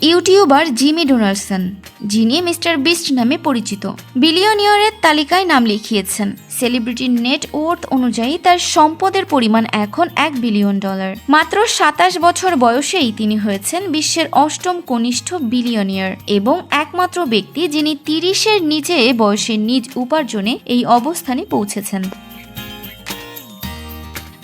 YouTuber Jimmy Donaldson যিনি mister Beast নামে পরিচিত। বিলিয়নিয়রের তালিকায় নাম লিখিয়েছেন। সেলিব্রিটির নেট ওয়ার্থ অনুযায়ী তার সম্পদের পরিমাণ এখন এক বিলিয়ন ডলার। মাত্র সাতাশ বছর বয়সেই তিনি হয়েছেন বিশ্বের অষ্টম কনিষ্ঠ বিলিয়নিয়ার এবং একমাত্র ব্যক্তি যিনি তিরিশের নিচে বয়সের নিজ উপার্জনে এই অবস্থানে পৌঁছেছেন।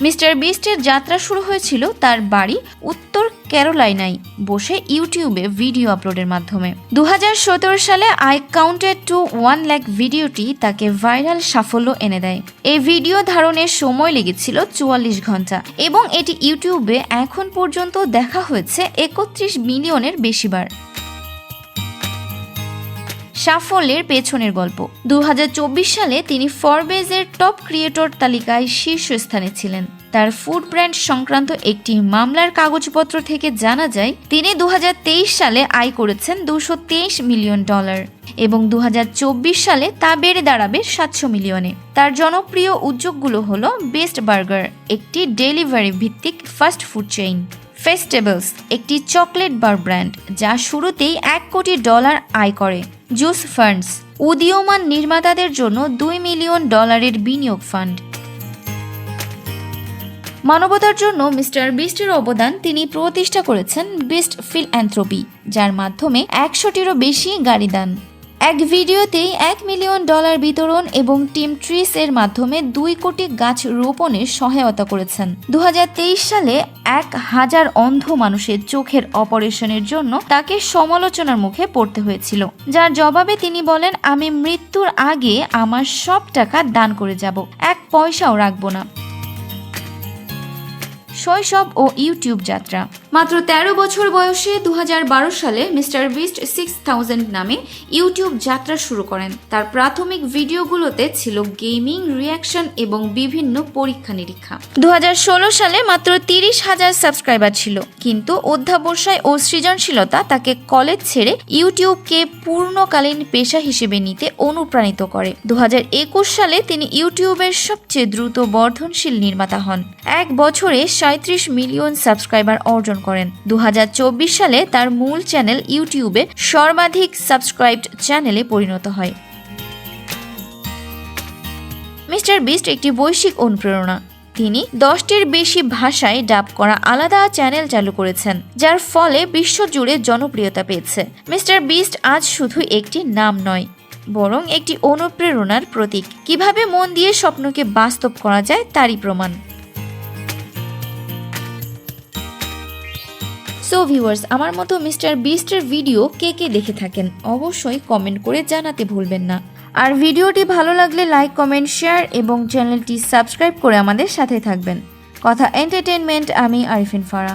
মিস্টার বিস্টের যাত্রা শুরু হয়েছিল তার বাড়ি উত্তর ক্যারোলাইনায় বসে ইউটিউবে ভিডিও আপলোডের মাধ্যমে। দু হাজার সতেরো সালে I counted to one lakh ভিডিওটি তাকে ভাইরাল সাফল্য এনে দেয়। এই ভিডিও ধারণের সময় লেগেছিল চুয়াল্লিশ ঘণ্টা এবং এটি ইউটিউবে এখন পর্যন্ত দেখা হয়েছে একত্রিশ মিলিয়নের বেশিবার। সাফল্যের পেছনের গল্প। দু হাজার চব্বিশ সালে তিনি ফরবেজের টপ ক্রিয়েটর তালিকায় শীর্ষস্থানে ছিলেন। তার ফুড ব্র্যান্ড সংক্রান্ত একটি মামলার কাগজপত্র থেকে জানা যায়, তিনি দু হাজার তেইশ সালে আয় করেছেন দুশো মিলিয়ন ডলার এবং দু হাজার চব্বিশ সালে তা বেড়ে দাঁড়াবে সাতশো মিলিয়নে। তার জনপ্রিয় উদ্যোগগুলো হলো বেস্ট বার্গার একটি ডেলিভারি ভিত্তিক ফাস্ট ফুড চেইন ফেস্টেবলস, একটি চকলেট বার ব্র্যান্ড, যা শুরুতেই এক কোটি ডলার আয় করে। জুস ফান্ডস, উদীয়মান নির্মাতাদের জন্য দুই মিলিয়ন ডলারের বিনিয়োগ ফান্ড। মানবতার জন্য মিস্টার বিস্টের অবদান তিনি প্রতিষ্ঠা করেছেন বিস্ট ফিল অ্যান্থ্রোপি যার মাধ্যমে একশোটিরও বেশি গাড়ি দান। এক ভিডিওতেই এক মিলিয়ন ডলার বিতরণ এবং টিম ট্রিস এর মাধ্যমে দুই কোটি গাছ রোপণের সহায়তা করেছেন। দু হাজার তেইশ সালে এক হাজার অন্ধ মানুষের চোখের অপারেশনের জন্য তাকে সমালোচনার মুখে পড়তে হয়েছিল। যার জবাবে তিনি বলেন, আমি মৃত্যুর আগে আমার সব টাকা দান করে যাব, এক পয়সাও রাখব না। শৈশব ও ইউটিউব যাত্রা। মাত্র ১৩ বছর বয়সে দু সালে মিস্টার বিস্ট সিক্স থাউজেন্ড নামে ইউটিউব যাত্রা শুরু করেন। তার প্রাথমিক ভিডিওগুলোতে ছিল গেমিং, রিয়াকশন এবং বিভিন্ন পরীক্ষা নিরীক্ষা দু সালে মাত্র তিরিশ হাজার সাবস্ক্রাইবার ছিল, কিন্তু অধ্যাবসায় ও সৃজনশীলতা তাকে কলেজ ছেড়ে ইউটিউবকে পূর্ণকালীন পেশা হিসেবে নিতে অনুপ্রাণিত করে। দু হাজার একুশ সালে তিনি ইউটিউবের সবচেয়ে দ্রুত বর্ধনশীল নির্মাতা হন। এক বছরে সাঁত্রিশ মিলিয়ন সাবস্ক্রাইবার অর্জন করেন। দু হাজার চব্বিশ সালে তার মূল চ্যানেল ইউটিউবে সর্বাধিক সাবস্ক্রাইবড চ্যানেলে পরিণত হয়। মিস্টার বিস্ট একটি বৈশ্বিক অনুপ্রেরণা। তিনি দশটির বেশি ভাষায় ডাব করা আলাদা চ্যানেল চালু করেছেন, যার ফলে বিশ্বজুড়ে জনপ্রিয়তা পেয়েছে। মিস্টার বিস্ট আজ শুধু একটি নাম নয়, বরং একটি অনুপ্রেরণার প্রতীক। কীভাবে মন দিয়ে স্বপ্নকে বাস্তব করা যায় তারই প্রমাণ। সো ভিউয়ার্স আমার মতো মিস্টার বিস্টের ভিডিও কে কে দেখে থাকেন, অবশ্যই কমেন্ট করে জানাতে ভুলবেন না। আর ভিডিওটি ভালো লাগলে লাইক কমেন্ট শেয়ার এবং চ্যানেলটি সাবস্ক্রাইব করে আমাদের সাথে থাকবেন। কথা এন্টারটেনমেন্ট আমি আরিফিন ফারা।